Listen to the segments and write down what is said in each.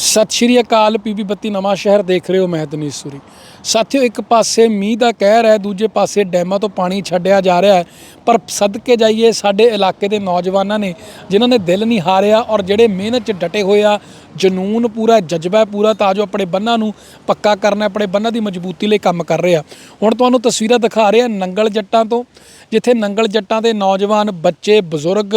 ਸਤਿ ਸ਼੍ਰੀ ਅਕਾਲ ਪੀਪੀ ਬੱਤੀ ਨਵਾਂ ਸ਼ਹਿਰ ਦੇਖ ਰਹੇ ਹੋ ਮੈਂ ਦਨੀਸ਼ ਸੂਰੀ। ਸਾਥੀਓ, ਇੱਕ ਪਾਸੇ ਮੀਂਹ ਦਾ ਕਹਿਰ ਹੈ, ਦੂਜੇ ਪਾਸੇ ਡੈਮਾਂ ਤੋਂ ਪਾਣੀ ਛੱਡਿਆ ਜਾ ਰਿਹਾ ਹੈ। ਪਰ ਸਦਕੇ ਜਾਈਏ, ਸਾਡੇ ਇਲਾਕੇ ਦੇ ਨੌਜਵਾਨਾਂ ਨੇ, ਜਿਨ੍ਹਾਂ ਨੇ ਦਿਲ ਨਹੀਂ ਹਾਰਿਆ ਔਰ ਜਿਹੜੇ ਮਿਹਨਤ 'ਚ ਡਟੇ ਹੋਏ ਆ, ਜਨੂਨ ਪੂਰਾ, ਜਜ਼ਬਾ ਪੂਰਾ, ਤਾਂ ਜੋ ਆਪਣੇ ਬੰਨਾਂ ਨੂੰ ਪੱਕਾ ਕਰਨਾ, ਆਪਣੇ ਬੰਨਾਂ ਦੀ ਮਜ਼ਬੂਤੀ ਲਈ ਕੰਮ ਕਰ ਰਹੇ ਆ। ਹੁਣ ਤੁਹਾਨੂੰ ਤਸਵੀਰਾਂ ਦਿਖਾ ਰਹੇ ਆ ਨੰਗਲ ਜੱਟਾਂ ਤੋਂ, ਜਿੱਥੇ ਨੰਗਲ ਜੱਟਾਂ ਦੇ ਨੌਜਵਾਨ ਬੱਚੇ, ਬਜ਼ੁਰਗ,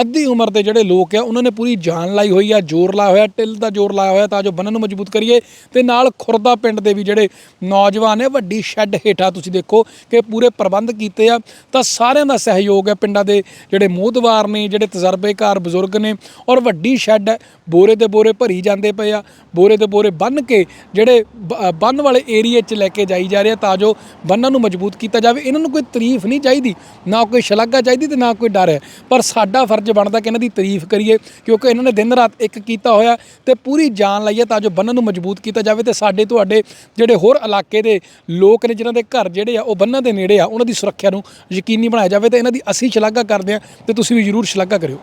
ਅੱਧੀ ਉਮਰ ਦੇ ਜਿਹੜੇ ਲੋਕ ਆ, ਉਹਨਾਂ ਨੇ ਪੂਰੀ ਜਾਨ ਲਾਈ ਹੋਈ ਆ, ਜ਼ੋਰ ਲਾਇਆ ਹੋਇਆ ਟਿਲ ਦਾ ਜ਼ੋਰ ਲਾਇਆ ਹੋਇਆ, ਤਾਂ ਜੋ ਬੰਨਾਂ ਨੂੰ ਮਜ਼ਬੂਤ ਕਰੀਏ। ਤੇ ਨਾਲ ਖੁਰਦਾ ਪਿੰਡ ਦੇ ਵੀ ਜਿਹੜੇ ਨੌਜਵਾਨ ਹੈ ਵੱਡੀ ਸ਼ੈੱਡ ਹੇਠਾਂ ਤੁਸੀਂ ਦੇਖੋ ਕਿ ਪੂਰੇ ਪ੍ਰਬੰਧ ਕੀਤੇ ਆ। ਤਾਂ ਸਾਰਿਆਂ ਦਾ ਸਹਿਯੋਗ ਹੈ ਪਿੰਡਾਂ ਦੇ ਜਿਹੜੇ ਮੋਹਦਵਾਰ ਨੇ, ਜਿਹੜੇ ਤਜਰਬੇਕਾਰ ਬਜ਼ੁਰਗ ਨੇ ਔਰ ਵੱਡੀ ਸ਼ੈੱਡ ਹੈ ਬੋਰੇ ਦੇ ਬੋਰੇ ਭਰੀ ਜਾਂਦੇ ਪਏ ਆ। ਬੋਰੇ ਦੇ ਬੋਰੇ ਬੰਨ ਕੇ ਜਿਹੜੇ ਬ- ਬੰਨ ਵਾਲੇ ਏਰੀਏ 'ਚ ਲੈ ਕੇ ਜਾਈ ਜਾ ਰਹੇ ਆ ਤਾਂ ਜੋ ਬੰਨਾਂ ਨੂੰ ਮਜ਼ਬੂਤ ਕੀਤਾ ਜਾਵੇ। ਇਹਨਾਂ ਨੂੰ ਕੋਈ ਤਾਰੀਫ ਨਹੀਂ ਚਾਹੀਦੀ, ਨਾ ਕੋਈ ਸ਼ਲਾਘਾ ਚਾਹੀਦੀ ਤੇ ਨਾ ਕੋਈ ਡਰ ਹੈ। ਪਰ ਸਾਡਾ ਫਰਜ਼ ਬਣਦਾ ਕਿ ਇਹਨਾਂ ਦੀ ਤਾਰੀਫ ਕਰੀਏ, ਕਿਉਂਕਿ ਇਹਨਾਂ ਨੇ ਦਿਨ ਰਾਤ ਇੱਕ ਕੀਤਾ ਹੋਇਆ ਤੇ ਪੂਰੀ ਜਾਨ ਲਾਈਏ ਤਾਂ ਜੋ ਬੰਨਾਂ ਨੂੰ ਮਜ਼ਬੂਤ ਕੀਤਾ ਜਾਵੇ ਤੇ ਸਾਡੇ, ਤੁਹਾਡੇ ਜਿਹੜੇ ਹੋਰ ਇਲਾਕੇ ਦੇ ਲੋਕ ਨੇ ਜਿਨ੍ਹਾਂ ਦੇ ਘਰ ਜਿਹੜੇ ਆ, ਉਹ ਬੰਨਾਂ ਦੇ ਨੇੜੇ ਆ, ਉਹਨਾਂ ਦੀ ਸੁਰੱਖਿਆ ਨੂੰ ਯਕੀਨੀ ਬਣਾਇਆ ਜਾਵੇ ਤੇ ਇਹਨਾਂ ਦੀ ਅਸੀਂ ਸ਼ਲਾਘਾ ਕਰਦੇ ਆ ਤੇ ਤੁਸੀਂ ਵੀ ਜ਼ਰੂਰ ਸ਼ਲਾਘਾ ਕਰਿਓ।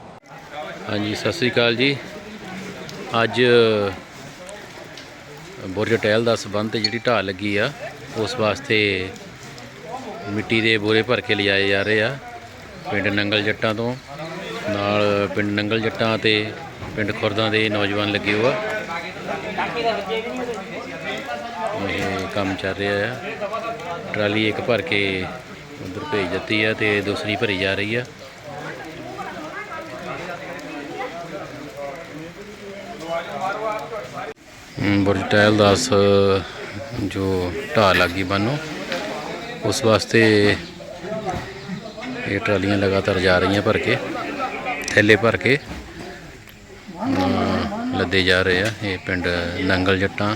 ਹਾਂਜੀ, ਸਤਿ ਸ੍ਰੀ ਅਕਾਲ ਜੀ। ਅੱਜ ਬੁਰਜ ਟਹਿਲ ਦਾ ਸਬੰਧ ਜਿਹੜੀ ਢਾਹ ਲੱਗੀ ਆ, ਉਸ ਵਾਸਤੇ ਮਿੱਟੀ ਦੇ ਬੋਰੇ ਭਰ ਕੇ ਲਿਜਾਏ ਜਾ ਰਹੇ ਆ, ਪਿੰਡ ਨੰਗਲ ਜੱਟਾਂ ਤੋਂ। ਨਾਲ ਪਿੰਡ ਨੰਗਲ ਜੱਟਾਂ ਤੇ ਪਿੰਡ ਖੁਰਦਾਂ ਦੇ ਨੌਜਵਾਨ ਲੱਗੇ ਹੋਆ ਇਹ ਕੰਮ ਚੱਲ ਰਿਹਾ ਆ। ਟਰਾਲੀ ਇੱਕ ਭਰ ਕੇ ਉਧਰ ਭੇਜ ਦਿੱਤੀ ਆ ਤੇ ਦੂਸਰੀ ਭਰੀ ਜਾ ਰਹੀ ਆ। ਹਮ, ਬੁਰਜ ਟਹਿਲ ਦਾਸ ਜੋ ਢਾਹ ਲੱਗੀ ਬੰਨੋ ਉਸ ਵਾਸਤੇ ਇਹ ਟਰਾਲੀਆਂ ਲਗਾਤਾਰ ਜਾ ਰਹੀਆਂ ਭਰ ਕੇ ਥੈਲੇ ਭਰ ਕੇ। ਲੱਦੇ ਜਾ ਰਹੇ ਆ ਇਹ ਪਿੰਡ ਨੰਗਲ ਜੱਟਾਂ।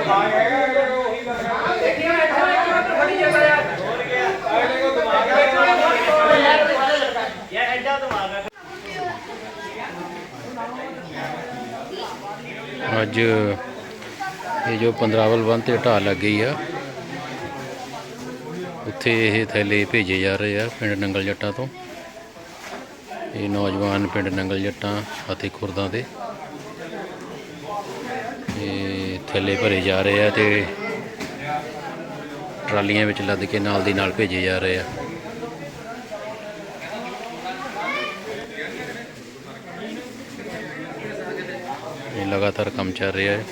ਅੱਜ ਇਹ ਜੋ ਪੰਦਰਾਵਲ ਬੰਨ ਤੇ ਢਾਹ ਲੱਗ ਗਈ ਆ, ਉੱਥੇ ਇਹ ਥੈਲੇ ਭੇਜੇ ਜਾ ਰਹੇ ਆ ਪਿੰਡ ਨੰਗਲ ਜੱਟਾਂ ਤੋਂ। ਇਹ ਨੌਜਵਾਨ ਪਿੰਡ ਨੰਗਲ ਜੱਟਾਂ ਅਤੇ ਖੁਰਦਾਂ ਦੇ। ਇਹ ਥੈਲੇ ਭਰੇ ਜਾ ਰਹੇ ਆ ਤੇ ਟਰਾਲੀਆਂ ਵਿੱਚ ਲੱਦ ਕੇ ਨਾਲ ਦੀ ਨਾਲ ਭੇਜੇ ਜਾ ਰਹੇ ਆ। ਇਹ ਲਗਾਤਾਰ ਕੰਮ ਚੱਲ ਰਿਹਾ ਹੈ।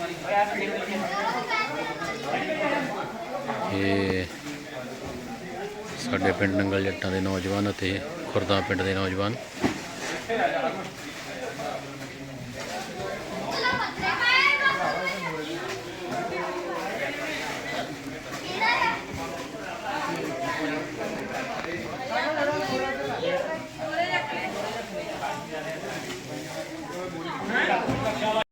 ਇਹ ਸਾਡੇ ਪਿੰਡ ਨੰਗਲ ਜੱਟਾਂ ਦੇ ਨੌਜਵਾਨ ਅਤੇ ਖੁਰਦਾ ਪਿੰਡ ਦੇ ਨੌਜਵਾਨ।